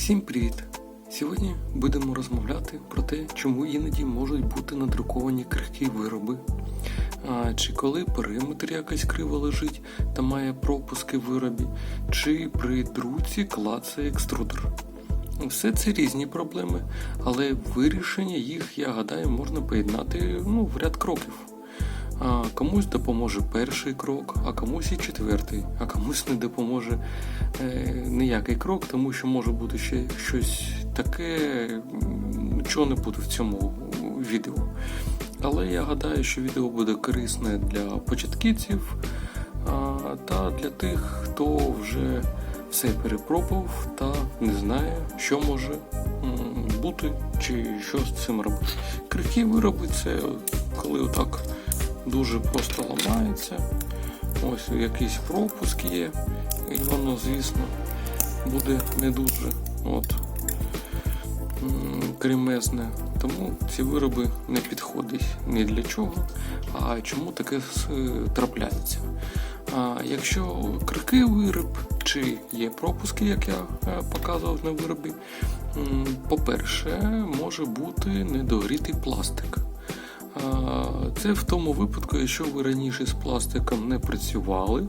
Всім привіт! Сьогодні будемо розмовляти про те, чому іноді можуть бути надруковані крихкі вироби, чи коли периметр якось криво лежить та має пропуски в виробі, чи при друці клацає екструдер. Все це різні проблеми, але вирішення їх, я гадаю, можна поєднати ну, в ряд кроків. А комусь допоможе перший крок, а комусь і четвертий, а комусь не допоможе е, ніякий крок, тому що може бути ще щось таке, чого не буде в цьому відео. Але я гадаю, що відео буде корисне для початківців а, та для тих, хто вже все перепробував та не знає, що може бути чи що з цим робити. Крихкі вироби коли отак дуже просто ламається. Ось якийсь пропуск є, і воно, звісно, буде не дуже от, кремезне. Тому ці вироби не підходять ні для чого. А чому таке трапляється? А якщо крихкий вироб, чи є пропуски, як я е, показував на виробі, по-перше, може бути недогрітий пластик. Це в тому випадку, якщо ви раніше з пластиком не працювали.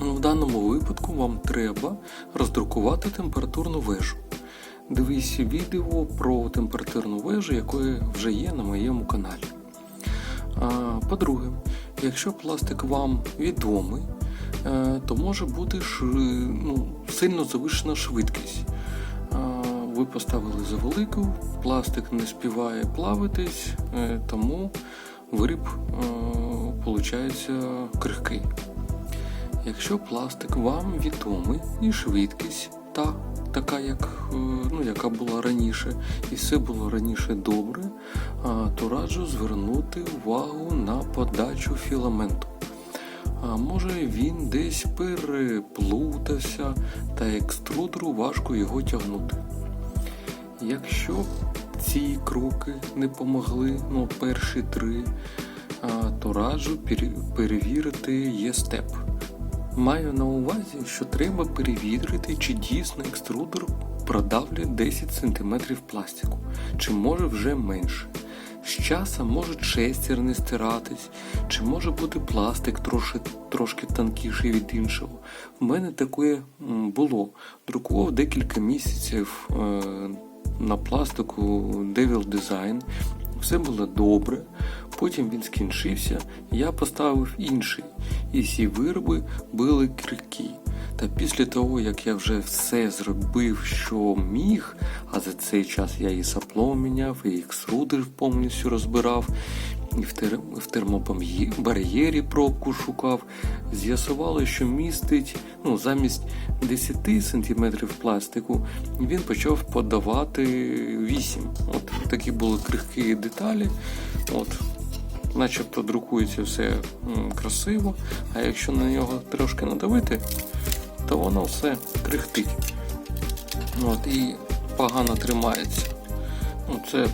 ну, В даному випадку вам треба роздрукувати температурну вежу. Дивись відео про температурну вежу, яке вже є на моєму каналі. По-друге, якщо пластик вам відомий, е, то може бути ну, сильно завищена швидкість. Ви поставили за велику, пластик не співає плавитись, е, тому виріб виходить крихкий. Якщо пластик вам відомий і швидкість та така, як, е, ну, яка була раніше, і все було раніше добре, то раджу звернути увагу на подачу філаменту. А може він десь переплутався, та екструдеру важко його тягнути. Якщо ці кроки не помогли, ну перші три, то раджу перевірити є-степ. Маю на увазі, що треба перевірити, чи дійсно екструдер продавлює 10 см пластику, чи може вже менше. З часом може шестер не стиратись, чи може бути пластик трошки, трошки тонкіший від іншого. В мене таке було. Друкував декілька місяців е, на пластику Devil Design. Все було добре. Потім він скінчився, я поставив інший, і всі вироби були крики. Та після того, як я вже все зробив, що міг, а за цей час я і сапло міняв, і екструдер повністю розбирав, в, тер... в термобар'єрі пробку шукав, з'ясували, що містить ну, замість 10 см пластику, він почав подавати 8. От такі були крихкі деталі. От, начебто друкується все красиво, а якщо на нього трошки надавити, то воно все крихтить. От, і погано тримається. Ну, це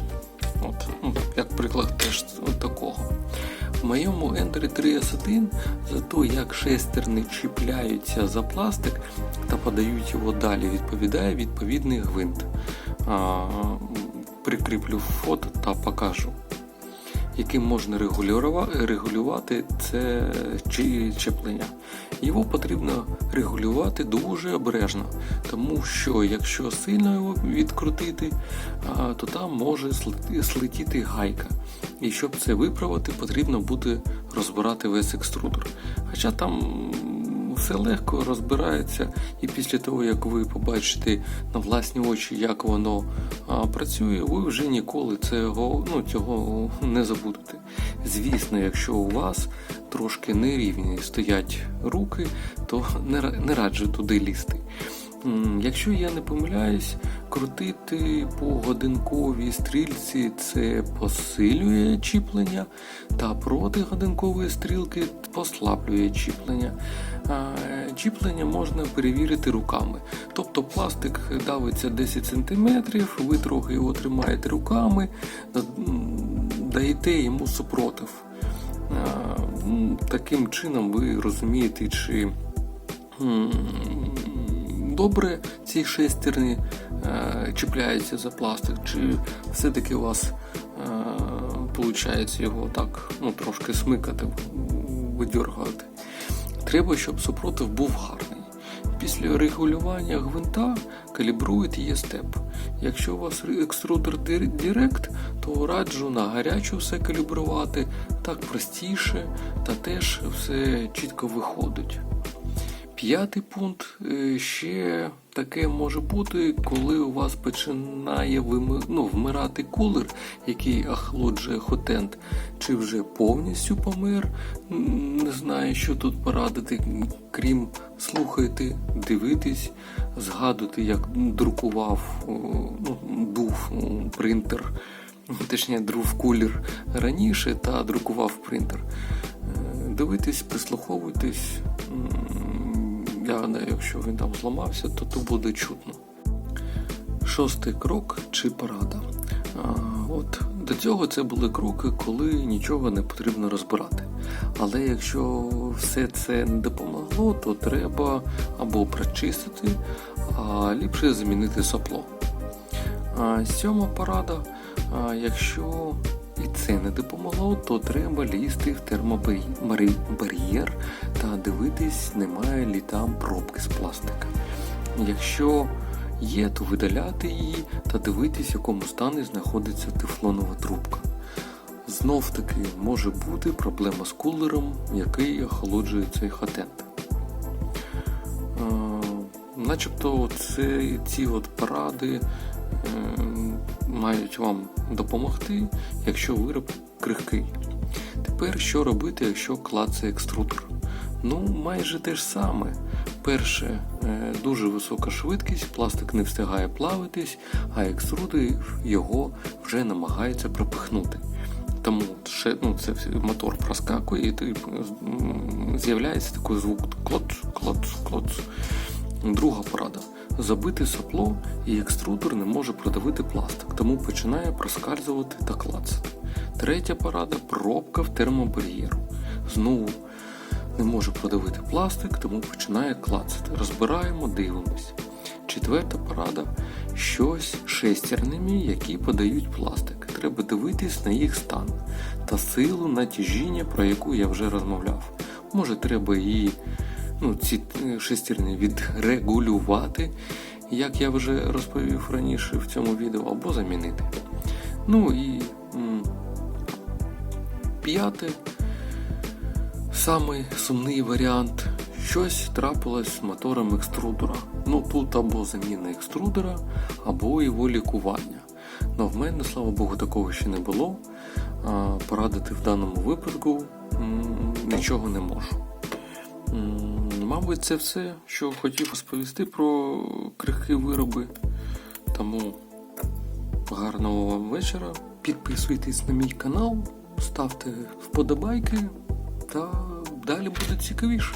от, ну, як приклад теж такого. В моєму Ender 3S1 за те, як шестерни чіпляються за пластик та подають його далі, відповідає відповідний гвинт. А, прикріплю фото та покажу яким можна регулювати це чи. Його потрібно регулювати дуже обережно, тому що якщо сильно його відкрутити, то там може слетіти гайка. І щоб це виправити, потрібно буде розбирати весь екструдер. Хоча там все легко розбирається, і після того, як ви побачите на власні очі, як воно а, працює, ви вже ніколи цього, ну, цього не забудете. Звісно, якщо у вас трошки нерівні стоять руки, то не, ра- не раджу туди лізти. Якщо я не помиляюсь, крутити по годинковій стрільці це посилює чіплення, та проти годинкової стрілки послаблює чіплення. Чіплення можна перевірити руками. Тобто пластик давиться 10 см, ви трохи його тримаєте руками, даєте йому супротив. Таким чином ви розумієте, чи добре ці шестерні е, чіпляються за пластик, чи все-таки у вас виходить його так ну, трошки смикати, видергувати. Треба, щоб супротив був гарний. Після регулювання гвинта калібруєте є степ. Якщо у вас екструдер Direct, то раджу на гарячу все калібрувати, так простіше та теж все чітко виходить. П'ятий пункт е, ще таке може бути, коли у вас починає ну, вмирати кулер, який охолоджує хотент, чи вже повністю помер. Не знаю, що тут порадити, крім слухати, дивитись, згадувати, як друкував ну, був принтер, точніше, друв кулер раніше та друкував принтер. Е, Дивитись, прислуховуйтесь. М, якщо він там зламався, то то буде чутно. Шостий крок чи порада. А, от до цього це були кроки, коли нічого не потрібно розбирати. Але якщо все це не допомогло, то треба або прочистити, а ліпше замінити сопло. А, сьома порада. А, якщо і це не допомогло, то треба лізти в термобар'єр та дивитись, немає лі там пробки з пластика. Якщо є, то видаляти її та дивитись, в якому стані знаходиться тефлонова трубка. Знов таки може бути проблема з кулером, який охолоджує цей хатент. Е, Начебто ці от поради е, мають вам допомогти, якщо вироб крихкий. Тепер що робити, якщо клацає екструдер? Ну, майже те ж саме. Перше, е, дуже висока швидкість, пластик не встигає плавитись, а екструдер його вже намагається пропихнути. Тому ще, ну, це мотор проскакує і ти, з'являється такий звук клоц, клоц, клоц. Друга порада. Забити сопло і екструдер не може продавити пластик, тому починає проскальзувати та клацати. Третя порада пробка в термобар'єру. Знову не може продавити пластик, тому починає клацати. Розбираємо, дивимось. Четверта порада щось шестернями, які подають пластик. Треба дивитись на їх стан та силу натяжіння, про яку я вже розмовляв. Може, треба її ну, ці е, шестерні відрегулювати, як я вже розповів раніше в цьому відео, або замінити. Ну і п'яте, самий сумний варіант. Щось трапилось з мотором екструдера. Ну тут або заміна екструдера, або його лікування. Но в мене, слава Богу, такого ще не було. Порадити в даному випадку нічого не можу. Мабуть, це все, що хотів розповісти про крихкі вироби. Тому гарного вам вечора. Підписуйтесь на мій канал, ставте вподобайки та далі буде цікавіше.